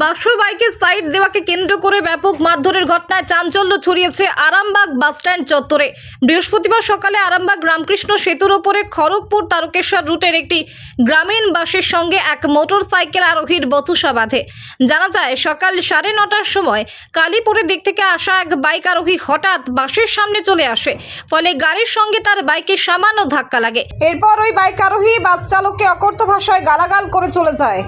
বাক্স বাইকে সাইড দেওয়াকে কেন্দ্র করে ব্যাপক মারধরের ঘটনায় চাঞ্চল্য ছড়িয়েছে আরামবাগ বাসস্ট্যান্ড চত্বরে। বৃহস্পতিবার সকালে আরামবাগ রামকৃষ্ণ সেতুর ওপরে খড়গপুর তারকেশ্বর রুটের একটি গ্রামীণ বাসের সঙ্গে এক মোটর সাইকেল আরোহীর বচুসা বাঁধে। জানা যায়, সকাল সাড়ে নটার সময় কালীপুরের দিক থেকে আসা এক বাইক আরোহী হঠাৎ বাসের সামনে চলে আসে, ফলে গাড়ির সঙ্গে তার বাইকে সামান্য ধাক্কা লাগে। এরপর ওই বাইক আরোহী বাস চালককে অকর্ত ভাষায় গালাগাল করে চলে যায়।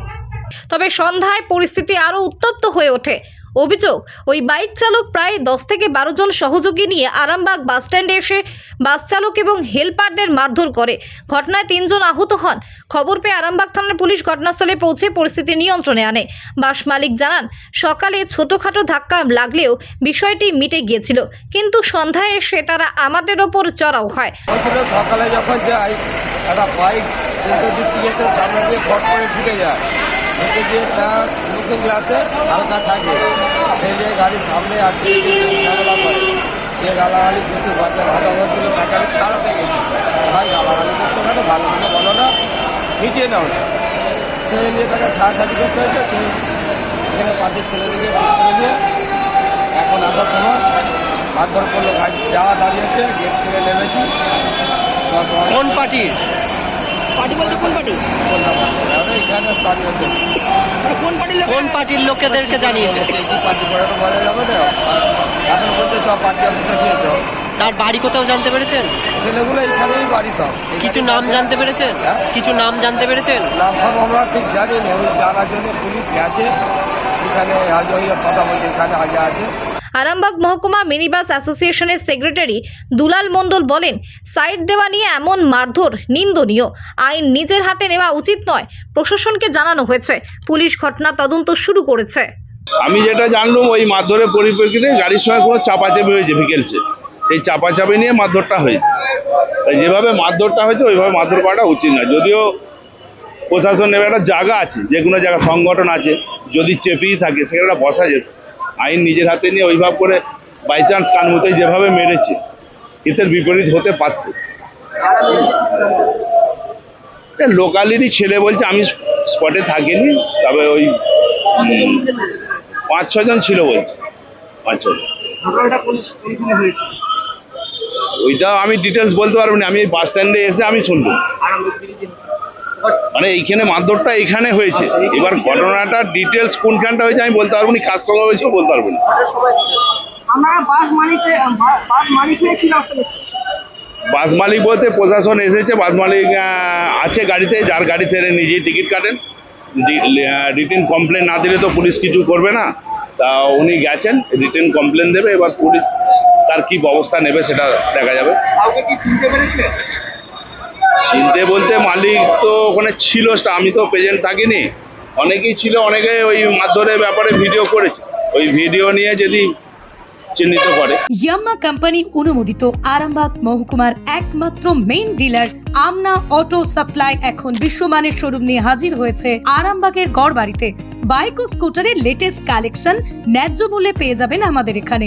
তবে সন্ধ্যায় পরিস্থিতি আরও উত্তপ্ত হয়ে ওঠে। অভিযোগ, ওই বাইক চালক প্রায় দশ থেকে বারো জন সহযোগী নিয়ে আরামবাগ বাসস্ট্যান্ডে এসে বাস চালক এবং হেলপারদের মারধর করে। ঘটনায় তিনজন আহত হন। খবর পেয়ে আরামবাগ থানার পুলিশ ঘটনাস্থলে পৌঁছে পরিস্থিতি নিয়ন্ত্রণে আনে। বাস মালিক জানান, সকালে ছোটোখাটো ধাক্কা লাগলেও বিষয়টি মিটে গিয়েছিল, কিন্তু সন্ধ্যায় এসে তারা আমাদের ওপর চড়াও হয়। সকালে যখন একটা বাইক দিয়ে যায়। ঢুকে গিয়ে তার লুকিং গ্লাসে হালকা থাকে। সেই যে গাড়ির সামনে আটকে ঝামেলা করে। সে গালাগালি প্রচুর বাচ্চা ভালো বলছিল তাকে আমি ছাড়াতে গেছি। ভাই, গালাগালি করছ কেন? ভালো করে বলো না। মিটিয়ে নাও। না সে নিয়ে তাকে ছাড়াছাড়ি করতে হয়েছে, সে এখানে পার্টির ছেলেদেরকে দিয়ে এখন আসার সময় মারধর করল, গাড়ি যাওয়া দাঁড়িয়েছে গেট থেকে নেমেছি। কোন পার্টির? পার্টি বলতে কোন পার্টি ছিল। কোন পার্টির কোন পার্টির লোকেদেরকে জানিয়েছে কি পার্টি করে তো বলা যাবে না এখন বলতে সব পার্টি তার বাড়ি কোথাও জানতে পেরেছেন ছেলেগুলো এখানেই বাড়ি সব কিছু নাম জানতে পেরেছেন? কিছু নাম জানতে পেরেছেন নাম ফাম আমরা ঠিক জানি না ওই জানার জন্য পুলিশ গেছে এখানে আজ ওই কথা বলছে এখানে আগে আছে আরামবাগ মহকুমা মিনিবাস অ্যাসোসিয়েশনের সেক্রেটারি দুলাল মণ্ডল বলেন সাইড দেওয়া নিয়ে এমন মারধর, নিন্দনীয়। আইন নিজের হাতে নেওয়া উচিত নয়, প্রশাসনকে জানানো হয়েছে। পুলিশ ঘটনা তদন্ত শুরু করেছে। আমি যেটা জানলাম, ওই মারধরের পরিপ্রেক্ষিতে গাড়ির সঙ্গে কোনো চাপাচাপি হয়েছে ভিকেলসে সেই চাপাচাপি নিয়ে মারধরটা হয়েছে। তাই যেভাবে মারধরটা হয়েছে, ওইভাবে মারধর করাটা উচিত না যদিও প্রশাসনের একটা জায়গা আছে, যে কোনো জায়গা সংগঠন আছে, যদি চেপেই থাকে, সেখানে বসা যেত। আইন নিজের হাতে নিয়ে ওইভাবে করে বাই চান্স কানমুতে যেভাবে মেরেছে হিতের বিপরীত হতে পারত। লোকালেরই ছেলে বলছে আমি স্পটে থাকিনি তবে ওই পাঁচ ছজন ছিল বলছে পাঁচ ছজন। ওইটা আমি ডিটেলস বলতে পারব না আমি বাস স্ট্যান্ডে এসে আমি শুনলাম। মানে এইখানে মারধরটা এখানে হয়েছে। এবার ঘটনাটা ডিটেলস কোনখানটা হয়েছে আমি বলতে পারব না কার সঙ্গে হয়েছে বলতে পারব না। বাস মালিক বলতে প্রশাসন এসেছে বাস মালিক আছে গাড়িতে যার গাড়ি থেকে নিজেই টিকিট কাটেন। রিটেন কমপ্লেন না দিলে তো পুলিশ কিছু করবে না। তা উনি গেছেন রিটেন কমপ্লেন দেবে এবার পুলিশ তার কি ব্যবস্থা নেবে সেটা দেখা যাবে। কাউকে কি চিনতে চিনতে বলতে মালিক তো ওখানে ছিল, আমি তো প্রেজেন্ট থাকিনি। অনেকেই ছিল, অনেকে ওই মারধরের ব্যাপারে ভিডিও করেছে। ওই ভিডিও নিয়ে যদি চিহ্নিত করে। ইয়াম্মা কোম্পানি অনুমোদিত আরামবাগ মহকুমার একমাত্র main dealer Amna auto supply এখন বিশ্বমানের শোরুম নিয়ে হাজির হয়েছে আরামবাগের গড়বাড়িতে। বাইক ও স্কুটারের লেটেস্ট কালেকশন ন্যায্য মূল্যে পেয়ে যাবেন আমাদের এখানে।